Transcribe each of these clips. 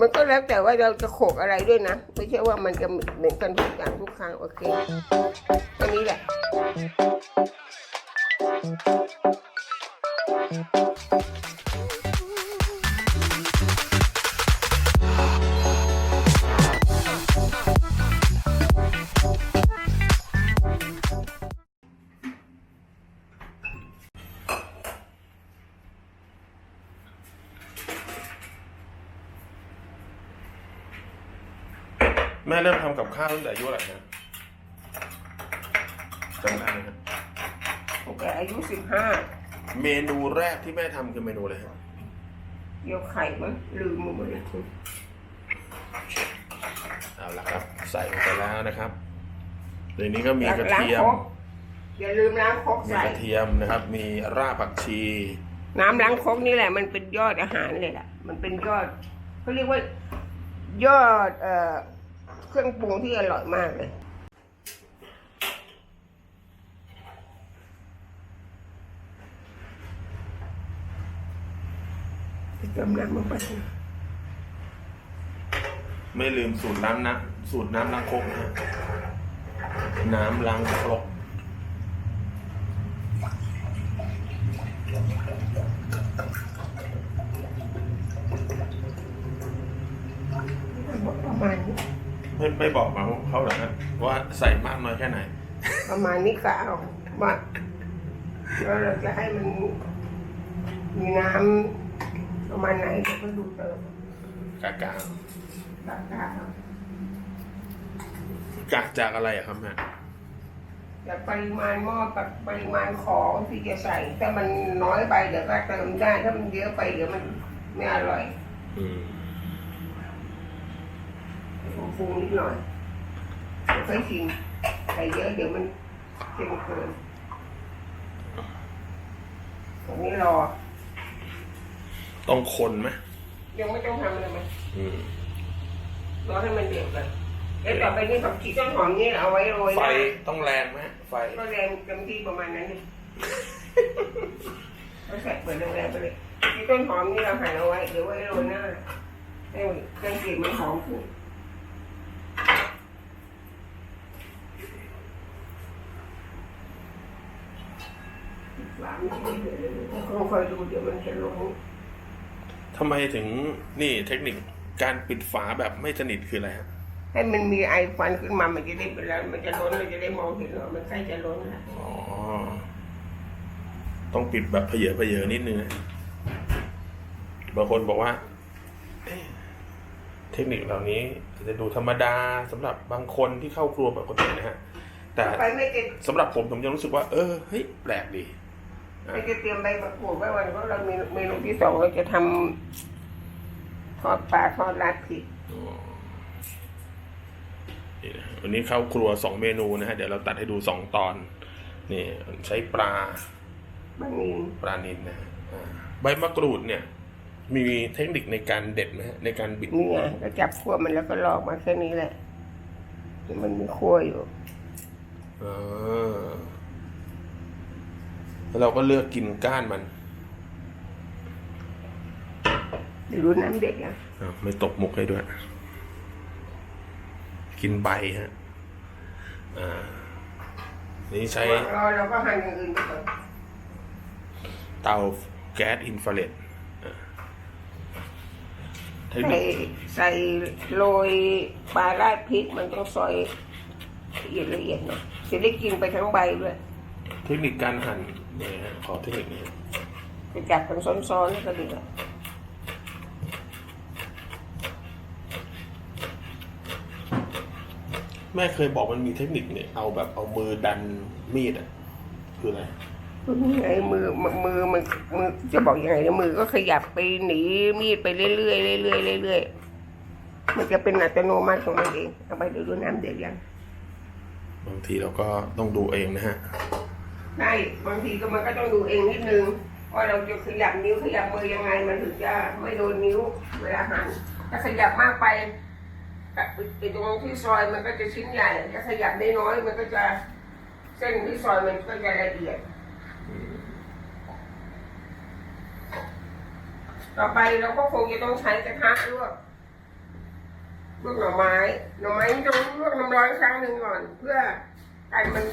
มันก็แล้วแต่ว่าเราจะโขกอะไรด้วยนะ ไม่ใช่ว่ามันจะเหมือนกันทุกอย่างทุกครั้งโอเคอันนี้แหละ ม่เริ่มทำกับข้าวตั้งแต่อายุอะไหรนะจำได้ไหมครับตั้งแต่อายุสิบห้าเมนูแรกที่แม่ทำคือเมนูอะไรครับเกี่ยวไข่มั้งลืมหมดเลยเอาละครับ ใส่ลงไปแล้วนะครับในนี้ก็มีล้างกระล้างเทียคมรกอย่าลืมล้างครกมีใส่ กระเทียมนะครับ มีรากผักชี น้ำล้างครกนี่แหละมันเป็นยอดอาหารเลยล่ะ มันเป็นยอดเขาเรียกว่ายอดเอ่อ เครื่องปรุงที่อร่อยมากเลย เติมน้ำลงไปไม่ลืมสูตรน้ำนะสูตรน้ำล้างครกนะฮะน้ำล้างครกประมาณนี้ ไม่ไม่บอกมาเขาเหรอฮะว่าใส่มากน้อยแค่ไหน ประมาณนี้ก็เอาว่าแล้วเราจะให้มันมีน้ำประมาณไหนเราก็ดูเติมกากาตากาเอากากจากอะไรอะครับแม่แต่ปริมาณหม้อกับปริมาณของที่จะใส่ถ้ามันน้อยไปเดี๋ยวก็เติมได้ถ้ามันเยอะไปเดี๋ยวมันไม่อร่อย อืม ปรุงนิดหน่อยเดี๋ยวค่อยชิมใส่เยอะเดี๋ยวมันเค็มเกินตรงนี้รอ ต้องคนไหมยังไม่ต้องทำอะไรมันอืมรอให้มันเดือดก่อนแล้วต่อไปนี่ผักชีต้นหอมนี่เอาไว้โรยไฟนะต้องแรงไหมไฟ ก็แรงเต็มที่ประมาณนั้นเลยก็ใส่เปิดแรงๆไปเลยที่ต้นหอมนี่เราหั่นเอาไว้เดี๋ยวไว้โรยหน้าให้เครื่องกลิ่นมันหอมขึ้นฝาไม่ใช่เดี๋ยว คอยดูเดี๋ยวมันจะลงทำไมถึงนี่เทคนิคการปิดฝาแบบไม่สนิทคืออะไรฮะให้มันมีไอควันขึ้นมามันจะได้เวลามันจะล้นมันจะได้มองเห็นว่ามันใกล้จะล้นแล้วอ๋อ ต้องปิดแบบเพเยอเพเยอนิดนึงนะบางคนบอกว่าเอ๊ะเทคนิคเหล่านี้อาจจะดูธรรมดาสำหรับบางคนที่เข้าครัวแบบคนอื่นนะฮะ แต่ไปไม่จะสำหรับผมผมยังรู้สึกว่า เออเฮ้ยแปลกดี อะไม่จะเตรียมใบมะกรูดไว้วันเพราะเรามีเมนูที่สองเราจะทำทอดปลาทอดราดพริกอ๋อนี่นะวันนี้เข้าครัวสองเมนูนะฮะเดี๋ยวเราตัดให้ดูสองตอน นี่ใช้ปลาบะหมี่ปลานินนะฮะอ่าใบมะกรูดเนี่ย มีเทคนิคในการเด็ดไหมฮะในการบิดนี่ไงก็จับขั้วมันแล้วก็ลอกมาแค่นี้แหละมันมีขั้วอยู่ เออ แล้วเราก็เลือกกินก้านมันเดี๋ยวรู้น้ำเด็กอะอ้าวไม่ตกมุกให้ด้วย กินใบฮะ อ่า นี่ใช้รอเราก็หั่นอย่างอื่นไปก่อนเตาแก๊สอินฟราเรดอ่าเทคนิใส่คใส่โรยปลาราดพริกมันต้องซอยละเอียดละเอียดหน่อยจะได้กินไปทั้งใบด้วย เทคนิคการหั่นเนี่ยฮะขอเทคนิคนี้จะจับกันซ้อนๆแล้วก็ดีละแม่เคยบอกมันมีเทคนิคเนี่ยเอาแบบเอามือดันมีดอะคืออะไรไอ้มือมือมือมันมือจะบอกยังไงนะมือก็ขยับไปหนีมีดไปเรื่อยๆเรื่อยๆเรื่อยๆมันจะเป็นอัตโนมัติของมันเองเอาไปดูดูน้ำเดือดยังบางทีเราก็ต้องดูเองนะฮะ ใช่บางทีก็มันก็ต้องดูเองนิดนึงว่าเราจะขยับนิ้วขยับมือยังไง มันถึงจะไม่โดนนิ้วเวลาหั่นถ้าขยับมากไปไอ้ตรงที่ซอยมันก็จะชิ้นใหญ่ถ้าขยับได้น้อยมันก็จะเส้นที่ซอยมันก็จะละเอียด ต่อไปเราก็คงจะต้องใช้กระทะลวกลวกหน่อไม้ หน่อไม้ต้องลวกน้ำร้อนครั้งหนึ่งก่อน เพื่อกันมัน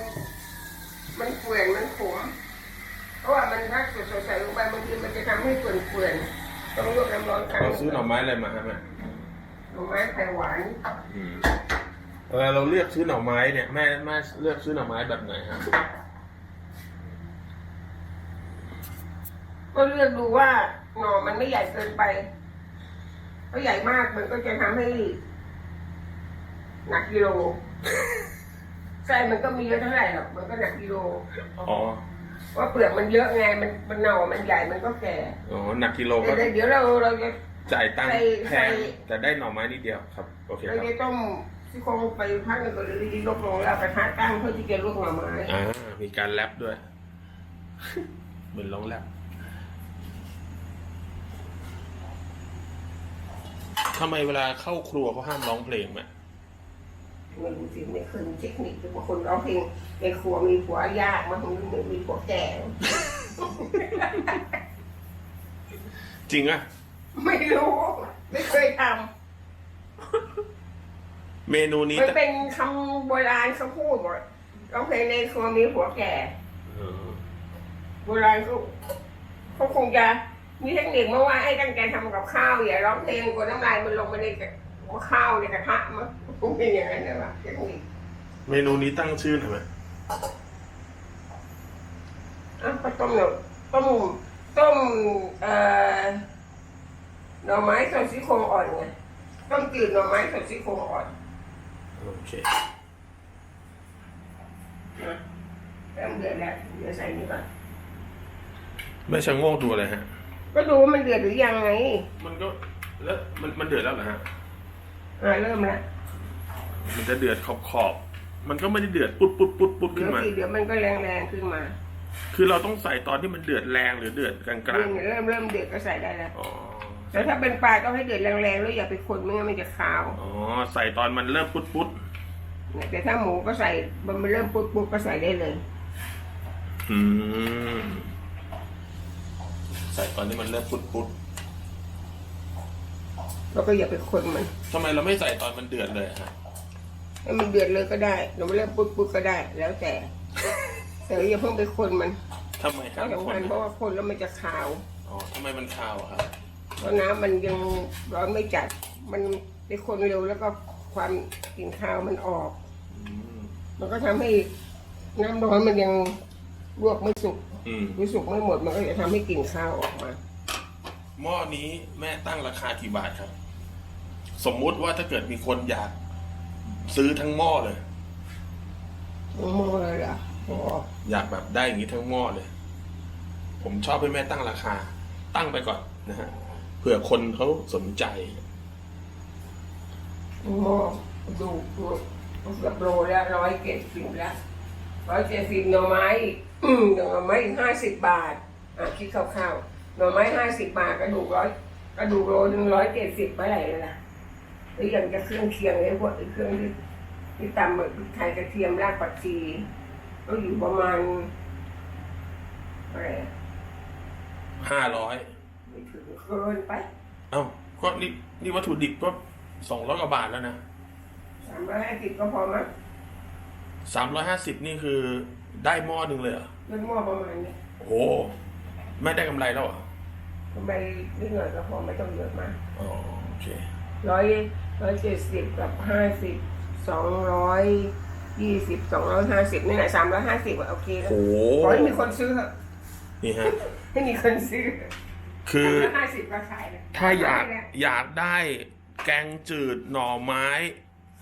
มันเปื่อนมันขมเพราะว่ามันถ้าสดๆใส่ลงไปบางทีมันจะทำให้เปื่อนเปื่อนๆต้องลวกน้ำร้อนครั้งหเรานึ่งซื้อหน่อไม้อะไรมาครับแม่หน่อไม้ไผ่หวานอืมเวลาเราเลือกซื้อหน่อไม้เนี่ยแม่แม่เลือกซื้อหน่อไม้แบบไหนครับก็เลือกดูว่าหน่อมันไม่ใหญ่เกินไปถ้าใหญ่มากมันก็จะทำให้หนักกิโล ไส้มันก็มีเยอะเท่าไหร่หรอกมันก็หนักกิโลอ๋อว่าเปลือกมันเยอะไงมันมันหน่อมันใหญ่มันก็แก่อ๋อหนักกิโลเดี๋ก็ยวเดี๋ยวเราเราจะ จ่ายตังค์ใส่แพใส่ งแต่ได้หน่อไม้นิดเดียวครับ โอเคคเรารับจะต้มซี่โครงไปพักหนึ่งก็เลยลกลงแล้วกระทะตั้งเพื่อที่จะลวกหน่อไม้อ่ามีการแรปด้วย เหมือนร้องแรปทำไมเวลาเข้าครัวเขาห้ามร้องเพลงไหม ไม่รู้สิไม่เคยมีเทคนิคหรือบางคนร้องเพลงในครัวมีผัวยากบางคนมีผัวแก่จริงอะไม่รู้ ไม่เคยทเมนูนี้ำมันแต่เป็นคำโบราณเขาพูดหมดร้องเพลงในครัวมีผัวแก่ เออโบราณเขาเขาคงจะมีเทคนิคมาว่าให้ตั้งใจทำกับข้าวอย่าร้องเพลงกลัวน้ำลายมันลงไปในกระข้าวในกระทะมั้ง คงเป็นอย่างนั้นนะวะเทคนิคเมนูนี้ตั้งชื่อหน่อยไหมอะก็ต้มหน่อต้มต้มเอ่อหน่อไม้สดซี่โครงอ่อนไงต้มจืดหน่อไม้สดซี่โครงอ่อนโอเคนะเริ่มเดือดแล้วเดี๋ยวใส่นี่ก่อนแม่ชะโงกดูอะไรฮะ ก็ดูว่ามันเดือดหรือยังไงมันก็แล้วมันมันเดือดแล้วเหรอฮะ อ่าเริ่มแล้ว มันจะเดือดขอบขอบๆมันก็ไม่ได้เดือดปุ๊ดปุ๊ดปุ๊ดปุ๊ดเดี๋ขึ้ยนวมาสิเดี๋ยวมันก็แรงๆขึ้นมาคือเราต้องใส่ตอนที่มันเดือดแรงหรือเดือดกลางเริ่มเริ่มเริ่มเดือดก็ใส่ได้แล้วๆอ๋อแต่ถ้าเป็นปลาต้องให้เดือดแรงๆแล้วอย่าไปคนไม่งั้นมันจะคาวอ๋อใส่ตอนมันเริ่มปุ๊ดปุ๊ดแต่ถ้าหมูก็ใส่มันเริ่มปุ๊บปุ๊บก็ใส่ได้เลย อืมใส่ตอนที่มันเริ่มปุ๊ดปุ๊ดเราก็อย่าไปคนมันทำไมเราไม่ใส่ตอนมันเดือดเลยฮะ ให้มันเดือดเลยก็ได้เราไม่เริ่มปุ๊บปุ๊บก็ได้ แล้วแต่ แต่อย่าเพิ่งไปคนมันทำไมครัถ้าบสำคัญเพราะว่าคนแล้วมันจะคาวอ๋อทำไมมันคาวอะครับเพราะน้ำมันยังร้อนไม่จัด มันไปคนเร็วแล้วก็ความกลิ่นคาวมันออก อืมมันก็ทำให้น้ำร้อนมันยังลวกไม่สุกอืมหรือสุกไม่หมดมันก็จะทำให้กลิ่นคาวออกมา หม้อนี้แม่ตั้งราคากี่บาทครับ สมมุติว่าถ้าเกิดมีคนอยาก ซื้อทั้งหม้อเลยมองเลยเหรออ๋ออยากแบบได้อย่างนี้ทั้งหม้อเลย ผมชอบให้แม่ตั้งราคา ตั้งไปก่อนนะฮะเผื่อคนเขาสนใจมองดูดูเกือบโลแล้วร้อยเจ็ดสิบแล้วร้อยเจ็ดสิบหน่อไม้อีกอืมหน่อไม้อีกห้าสิบบาท อะคิดคร่าวๆหน่อไม้ห้าสิบบาทกระดูกร้อยกระดูกโลหนึ่งร้อยเจ็ดสิบเมื่อไหร่เลยล่ะ หรือยังจะเครื่องเคียงเลยพวกไอ้เครื่องที่ที่ตำแบบพริกไทยกระเทียมรากผักชีก็อยู่ประมาณอะไรอะห้าร้อยไม่ถึงเกินไปเอ้าก็นี่นี่วัตถุดิบก็สองร้อยกว่าบาทแล้วนะสามร้อยห้าสิบก็พอมั้งสามร้อยห้าสิบนี่คือได้หม้อหนึ่งเลยเหรอเรื่องหม้อประมาณเนี้ยโอ้โหแม่ได้กำไรแล้วเหรอทำไมนิดหน่อยก็พอไม่ต้องเยอะมากอ๋อโอเค ร้อยร้อยเจ็ดสิบกับห้าสิบสองร้อยยี่สิบสองร้อยห้าสิบนี่แหละสามร้อยห้าสิบโอเคแล้วโอ้โหขอให้มีคนซื้อเถอะนี่ฮะ ให้มีคนซื้อคือสามร้อยห้าสิบก็ขายเลยถ้าอยากขแล้วอยากได้แกงจืดหน่อไม้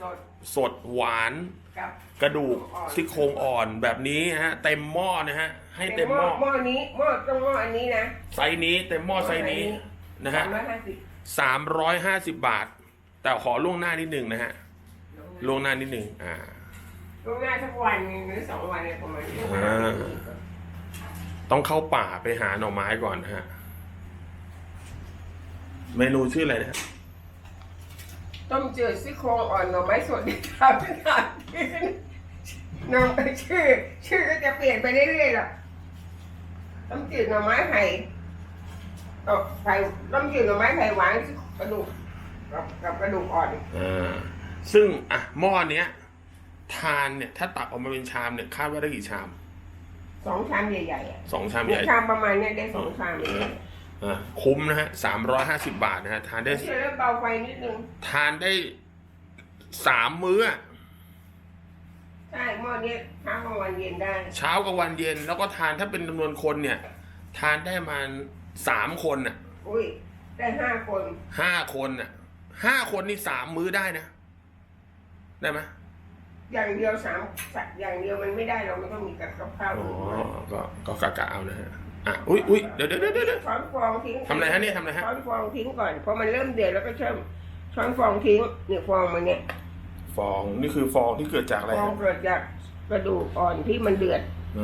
สดสดหวาน กับ กระดูกซี่โครงอ่อนแบบนี้ฮะ เต็มหม้อนะฮะ ให้เต็มหม้อหม้อนี้หม้อต้องหม้ออันนี้นะไซส์นี้เต็มหม้อไซส์นี้นะสาฮะมร้อยห้าสิบ สามร้อยห้าสิบบาท แต่ขอล่วงหน้านิดหนึ่งนะฮะล่วงหน้านิดหนึ่งอ่าล่วงหน้าสักวันหนึ่งหรือสองวันเนี่ยประมาณนี้อ่าต้องเข้าป่าไปหาหน่อไม้ก่อนนะฮะเมนูชื่ออะไรนะฮะต้มจืดซี่โครงอ่อนหน่อไม้สดที่ทำไม่ได้น้องชื่อ ชื่อก็จะเปลี่ยนไปเรื่อยๆหรอกต้มจืดหน่อไม้ไผ่ตอ กไผ่ต้มจืดหน่อไม้ไผ่หวานกระดูกกับกับกระดูกอ่อนอ่าซึ่งอะหม้อเนี้ย ทานเนี่ย ถ้าตักออกมาเป็นชามเนี่ยคาดว่าได้กี่ชามสองชามใหญ่ๆอะสองชามหใหนึ่ญ่งชามประมาณเนี้ยได้สองชามเอออะคุ้มนะฮะสามร้อยห้าสิบาทนะฮะทานได้เชื่อแล้วเบาไฟนิดนึงทานได้สามมื้ออะใช่หม้อนี้เช้ากลางวันเย็นได้ เช้ากับวันเย็นแล้วก็ทานถ้าเป็นจำนวนคนเนี่ย ทานได้ประมาณ สามคนอะอุ้ยได้ห้าคนห้าคนอะห้าคนนี่สามมื้อได้นะ ได้ไหมอย่างเดียวสามสัตว์อย่างเดียวมันไม่ได้เราไม่ต้องมีกับกับข้าวอ๋ออื่นมาก็ก็กะกะเอานะฮะอะอุ้ยอุ้ยเดี๋ยวเดี๋ยวเดี๋ยวเดี๋ยวช้อนฟองทิ้งทำอะไรฮะเนี่ยทำอะไรฮะช้อนฟองทิ้งก่อนพอมันเริ่มเดือดแล้วก็เชื่อมช้อนฟองทิ้งเนี่ยฟองมันเนี่ยฟองนี่คือฟองที่เกิดจากอะไรฟองฮะเกิดจากกระดูกอ่อนที่มันเดือดอ๋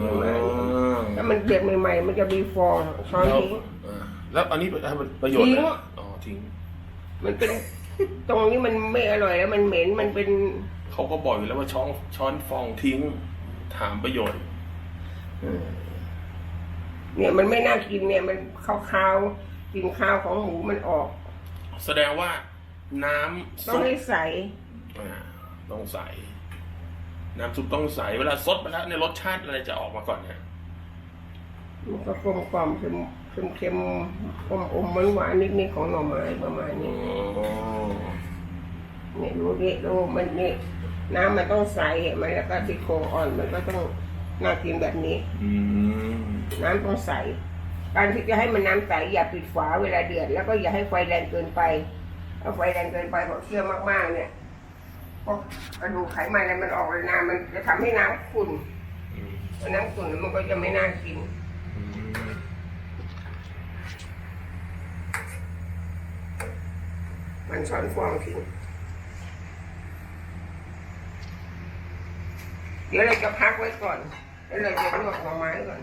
อถ้ามันเดือดใหม่ๆมันจะมีฟองช้อนแล้วทิ้งอ่า แล้วอันนี้ทำประโยชน์ทิ้อะไรงอ๋อทิ้งมันเป็นตรงนี้มันไม่อร่อยแล้วมันเหม็นมันเป็น เขาก็บอกอยู่แล้วว่าช้อนช้อนฟองทิ้ง ถามประโยชน์ เนี่ยมันไม่น่ากินเนี่ยมันคาวๆกลินข้าวของหมูมันออกแสดงว่าน้ำต้องซุปให้ใสอ่าต้องใส น้ำซุปต้องใส เวลาซดไปแล้วเนี่ยรสชาติอะไรจะออกมาก่อนเนี่ยมันก็กลมกล่อมเค็ม เค็มเค็มอมอมหวานหวานๆนิดๆของหน่อไม้ประมาณอ๋นี้อเนี่ยดูดิดูมันนี่น้ำมันต้องใสเห็นไหมแล้วก็ซี่โครงอ่อนมันก็ต้องน่ากินแบบนี้อืมน้ำต้องใสการที่จะให้มันน้ำใสอย่าปิดฝาเวลาเดือดแล้วก็อย่าให้ไฟแรงเกินไปถ้าไฟแรงเกินไปพอเชื่อมากๆ เนี่ยพวกกระดูกไขมันอะไรมันออกเลยน้ำมันจะทำให้น้ำขุ่นอืมพอน้ำขุ่นแล้วมันก็จะไม่น่ากิน อืม มันช้อนฟองทิ้งเดี๋ยวเราจะพักไว้ก่อน แล้วเราจะลวกหน่อไม้ก่อน